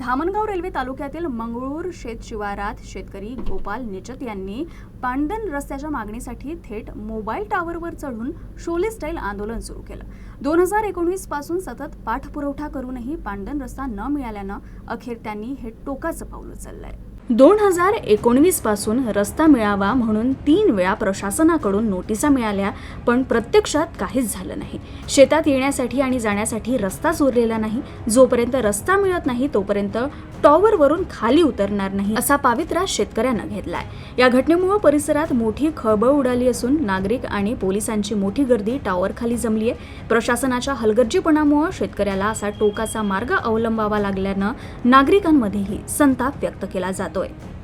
Dhamangaon railway तालुक्यातील मंगळूर शेत शिवारात शेतकरी गोपाल निचत यांनी पांडन रस्त्याच्या मागणीसाठी थेट मोबाईल टावरवर चढून शोले स्टाईल आंदोलन सुरू केलं. दोन हजार एकोणवीसपासून सतत पाठपुरवठा करूनही पांडन रस्ता न मिळाल्यानं अखेर त्यांनी हे टोकाचं पाऊल उचललंय. दोन हजार एकोणवीसपासून रस्ता मिळावा म्हणून तीन वेळा प्रशासनाकडून नोटिसा मिळाल्या पण प्रत्यक्षात काहीच झालं नाही. शेतात येण्यासाठी आणि जाण्यासाठी रस्ताच उरलेला नाही. जोपर्यंत रस्ता मिळत नाही तोपर्यंत टॉवरवरून खाली उतरणार नाही असा पावित्रा शेतकऱ्यानं घेतलाय. या घटनेमुळे परिसरात मोठी खळबळ उडाली असून नागरिक आणि पोलिसांची मोठी गर्दी टॉवर खाली जमली आहे. प्रशासनाच्या हलगर्जीपणामुळे शेतकऱ्याला असा टोकाचा मार्ग अवलंबावा लागल्यानं नागरिकांमध्येही संताप व्यक्त केला जातो. 对。